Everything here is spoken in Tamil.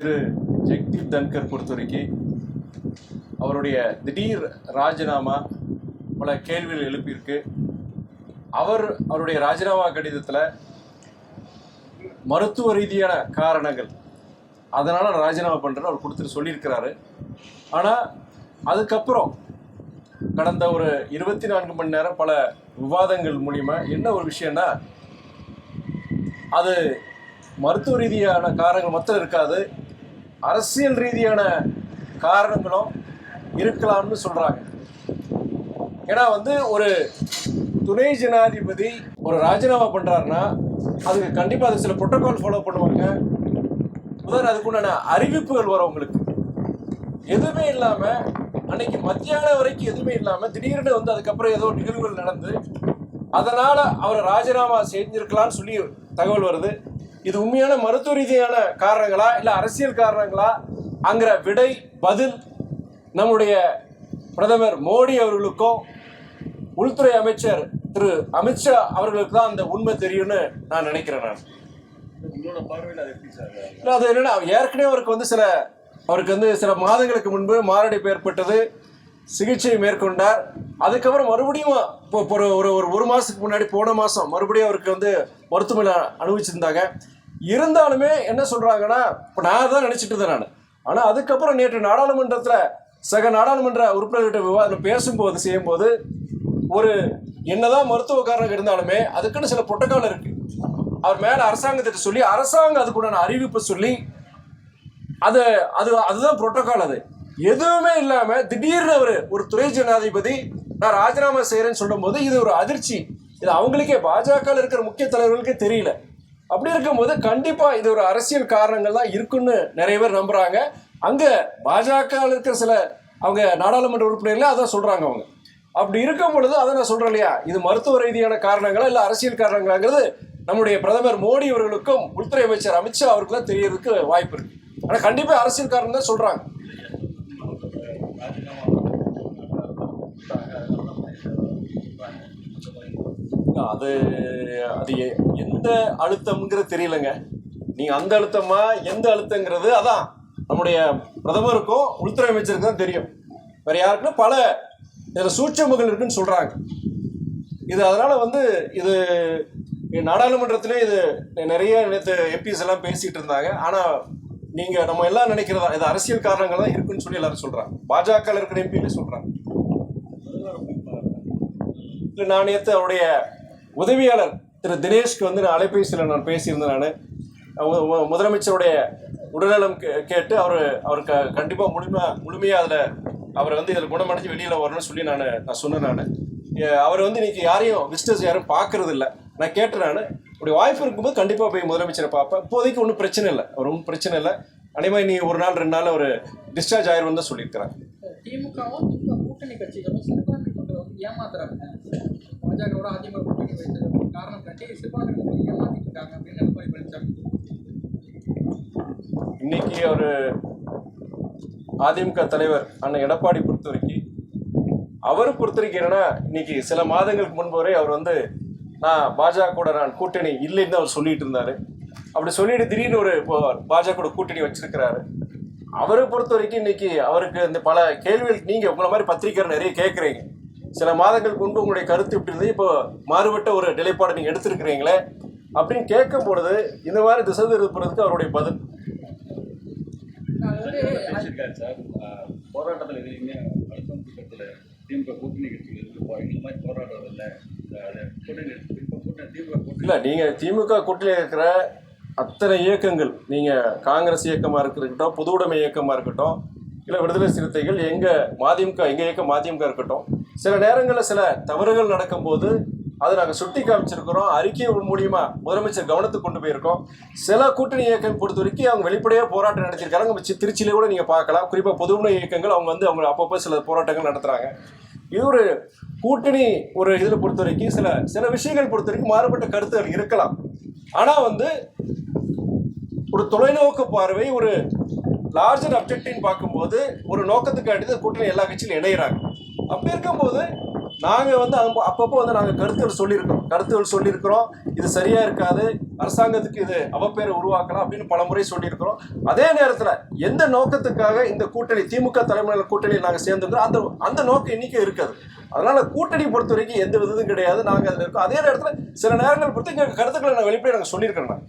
திரு ஜெக்தீப் தன்கர் பொறுத்த வரைக்கும் அவருடைய திடீர் ராஜினாமா பல கேள்விகள் எழுப்பியிருக்கு. அவர் அவருடைய ராஜினாமா கடிதத்தில் மருத்துவ ரீதியான காரணங்கள் அதனால் நான் ராஜினாமா பண்ணுறேன்னு அவர் கொடுத்துட்டு சொல்லியிருக்கிறாரு. ஆனால் அதுக்கப்புறம் கடந்த ஒரு இருபத்தி நான்கு மணி நேரம் பல விவாதங்கள் மூலிமா என்ன ஒரு விஷயம்னா அது மருத்துவ ரீதியான காரணங்கள் மொத்தம் இருக்காது. அரசியல் ரீதியான காரணங்களும் இருக்கலாம்னு சொல்கிறாங்க ஏன்னா வந்து ஒரு துணை ஜனாதிபதி ஒரு ராஜினாமா பண்ணுறாருன்னா அதுக்கு கண்டிப்பாக அது சில புரோட்டோகால் ஃபாலோ பண்ணுவாங்க. முதல் அதுக்குண்டான அறிவிப்புகள் வரும் உங்களுக்கு எதுவுமே இல்லாமல் அன்னைக்கு மத்தியானம் வரைக்கும் எதுவுமே இல்லாமல் திடீர்னு வந்து அதுக்கப்புறம் ஏதோ நிகழ்வுகள் நடந்து அதனால் அவரை ராஜினாமா செஞ்சிருக்கலாம்னு சொல்லி தகவல் வருது. இது உண்மையான மருத்துவ ரீதியான காரணங்களா இல்லை அரசியல் காரணங்களா அங்கிற விடை பதில் நம்முடைய பிரதமர் மோடி அவர்களுக்கும் உள்துறை அமைச்சர் திரு அமித்ஷா அவர்களுக்கு தான் அந்த உண்மை தெரியும்னு நான் நினைக்கிறேன் நான். அது என்னன்னா ஏற்கனவே அவருக்கு வந்து சில அவருக்கு வந்து சில மாதங்களுக்கு முன்பு மாரடைப்பு ஏற்பட்டது சிகிச்சை மேற்கொண்டார். அதுக்கப்புறம் மறுபடியும் இப்போ ஒரு ஒரு ஒரு மாதத்துக்கு முன்னாடி போன மாதம் மறுபடியும் அவருக்கு வந்து மருத்துவமனை அனுபவிச்சிருந்தாங்க. இருந்தாலுமே என்ன சொல்கிறாங்கன்னா இப்போ நான் தான் நினச்சிட்டு இருந்தேன் நான். ஆனால் அதுக்கப்புறம் நேற்று நாடாளுமன்றத்தில் சக நாடாளுமன்ற உறுப்பினர்கிட்ட விவாதம் பேசும்போது செய்யும்போது ஒரு என்னதான் மருத்துவ காரணம் இருந்தாலுமே அதுக்குன்னு சில புட்டக்காலம் இருக்கு. அவர் மேலே அரசாங்கத்திட்ட சொல்லி அரசாங்கம் அதுக்குண்டான அறிவிப்பு சொல்லி அது அது அதுதான் புரோட்டோக்கால் அது. எதுவுமே இல்லாமல் திடீர்னு அவர் ஒரு துறை ஜனாதிபதி நான் ராஜினாமா செய்கிறேன்னு சொல்லும்போது இது ஒரு அதிர்ச்சி. இது அவங்களுக்கே பாஜக இருக்கிற முக்கிய தலைவர்களுக்கே தெரியல. அப்படி இருக்கும்போது கண்டிப்பா இது ஒரு அரசியல் காரணங்கள் தான் இருக்குன்னு நிறைய பேர் நம்புறாங்க. அங்க பாஜக இருக்கிற சில அவங்க நாடாளுமன்ற உறுப்பினர்களே அதான் சொல்றாங்க அவங்க. அப்படி இருக்கும் பொழுது அதை நான் சொல்றேன் இல்லையா? இது மருத்துவ ரீதியான காரணங்களா இல்ல அரசியல் காரணங்களாங்கிறது நம்முடைய பிரதமர் மோடி அவர்களுக்கும் உள்துறை அமைச்சர் அமித்ஷா அவருக்குலாம் தெரியறதுக்கு வாய்ப்பு இருக்கு. ஆனா கண்டிப்பா அரசியல் காரணம் தான் சொல்றாங்க. அது அது எந்த அழுத்தம்ங்கிறது தெரியலங்க. நீங்க அந்த அழுத்தமா எந்த அழுத்தங்கிறது அதான். நம்முடைய பிரதமருக்கும் உள்துறை அமைச்சருக்கு தான் தெரியும். வேற யாருக்குன்னா பல இதில் சூட்சமங்கள் இருக்குன்னு சொல்றாங்க. இது அதனால வந்து இது நாடாளுமன்றத்திலே இது நிறைய நேற்று எம்பிஸ் எல்லாம் பேசிட்டு இருந்தாங்க. ஆனா நீங்க நம்ம எல்லாம் நினைக்கிறதா இது அரசியல் காரணங்கள் தான் இருக்குன்னு சொல்லி எல்லாரும் சொல்றாங்க. பாஜக இருக்கிற எம்பியிலே சொல்றாங்க. இல்லை நான் நேற்று அவருடைய உதவியாளர் திரு தினேஷ்க்கு வந்து நான் அலைபேசியில் நான் பேசியிருந்தேன் நான். முதலமைச்சருடைய உடல்நலம் கே- கேட்டு அவர் அவருக்கு கண்டிப்பாக முழுமை முழுமையாக அதில் அவரை வந்து இதில் குணமடைஞ்சு வெளியில் வரணும்னு சொல்லி நான் நான் சொன்னேன் நான். அவர் வந்து இன்றைக்கி யாரையும் விசிட்டர்ஸ் யாரும் பார்க்கறது இல்லை. நான் கேட்டேன் நான். அப்படி வாய்ப்பு இருக்கும்போது கண்டிப்பாக போய் முதலமைச்சரை பார்ப்பேன். இப்போதைக்கு ஒன்றும் பிரச்சனை இல்லை. அவர் ஒன்றும் பிரச்சனை இல்லை. அனிமே நீ ஒரு நாள் ரெண்டு நாள் அவர் டிஸ்சார்ஜ் ஆயிருன்னு தான் சொல்லியிருக்கிறாங்க. திமுகவும் கூட்டணி கட்சிகளும் ஏமாத்துறாங்க. பாஜகவோட அதிமுக கூட்டணி வைத்தது. காரணம் காட்டி சிறுபான்மை மக்களை இருக்காங்க அப்படின்னு எடப்பாடி பழனிசாமி இன்னைக்கு ஒரு அதிமுக தலைவர் அண்ணன் எடப்பாடி பொறுத்த வரைக்கும் அவர் பொறுத்த வரைக்கும் என்னன்னா இன்னைக்கு சில மாதங்களுக்கு முன்பு வரை அவர் வந்து நான் பாஜக கூட நான் கூட்டணி இல்லைன்னு தான் அவர் சொல்லிட்டு இருந்தாரு. அப்படி சொல்லிட்டு திடீர்னு ஒரு இப்போ பாஜக கூட கூட்டணி வச்சிருக்கிறாரு. அவரை பொறுத்த வரைக்கும் இன்னைக்கு அவருக்கு இந்த பல கேள்விகள் நீங்க உங்களை மாதிரி பத்திரிக்கை நிறைய கேட்குறீங்க சில மாதங்களுக்கு முன்பு உங்களுடைய கருத்து இப்படி இருந்தது. இப்போ மாறுபட்ட ஒரு நிலைப்பாடு நீங்க எடுத்திருக்கிறீங்களே அப்படின்னு கேட்கும் பொழுது இந்த மாதிரி திசை திருப்புறதுக்கு அவருடைய பதில். போராட்டத்தில் எதுலையுமே அழுத்தம் கூட்டத்தில் திமுக கூட்டணி கட்சிகள் இருக்கு. போ- இந்த மாதிரி போராட்டம் இல்லை நீங்கள் திமுக கூட்டணியில் இருக்கிற அத்தனை இயக்கங்கள் நீங்கள் காங்கிரஸ் இயக்கமாக இருக்கட்டும் பொது உடைமை இயக்கமாக இருக்கட்டும் இல்லை விடுதலை சிறுத்தைகள் எங்கள் மதிமுக எங்கள் இயக்கம் மதிமுக இருக்கட்டும் சில நேரங்களில் சில தவறுகள் நடக்கும்போது அதை நாங்கள் சுட்டி காமிச்சிருக்கிறோம். அறிக்கை மூலியமா முதலமைச்சர் கவனத்துக்கு கொண்டு போயிருக்கோம். சில கூட்டணி இயக்கம் பொறுத்த வரைக்கும் அவங்க வெளிப்படையாக போராட்டம் நடத்திருக்காங்க நம்ம திருச்சியிலே கூட நீங்கள் பார்க்கலாம். குறிப்பாக பொது இயக்கங்கள் அவங்க வந்து அவங்க அப்பப்போ சில போராட்டங்கள் நடத்துகிறாங்க இது ஒரு கூட்டணி ஒரு இதில் பொறுத்த வரைக்கும் சில சில விஷயங்கள் பொறுத்த வரைக்கும் மாறுபட்ட கருத்துகள் இருக்கலாம். ஆனால் வந்து ஒரு தொலைநோக்கு பார்வை ஒரு லார்ஜர் அப்ஜெக்டின்னு பார்க்கும்போது ஒரு நோக்கத்துக்கு தான் கூட்டணி எல்லா கட்சியிலும் இணையிறாங்க. அப்படி இருக்கும்போது நாங்கள் வந்து அது அப்பப்போ வந்து நாங்கள் கருத்துகள் சொல்லியிருக்கோம். கருத்துகள் சொல்லியிருக்கிறோம். இது சரியாக இருக்காது. அரசாங்கத்துக்கு இது அவப்பேரை உருவாக்கலாம் அப்படின்னு பல முறை சொல்லியிருக்கிறோம். அதே நேரத்தில் எந்த நோக்கத்துக்காக இந்த கூட்டணி திமுக தலைமையில் கூட்டணியை நாங்கள் சேர்ந்துக்கிறோம் அந்த அந்த நோக்கம் இன்றைக்கும் இருக்காது. அதனால கூட்டணி பொறுத்த வரைக்கும் எந்த விதத்தும் கிடையாது. நாங்கள் அதில் இருக்கோம். அதே நேரத்தில் சில நேரங்கள் பொறுத்து எங்கள் கருத்துக்களை நான் வெளிப்படையாக நாங்கள் சொல்லியிருக்கிறேன்.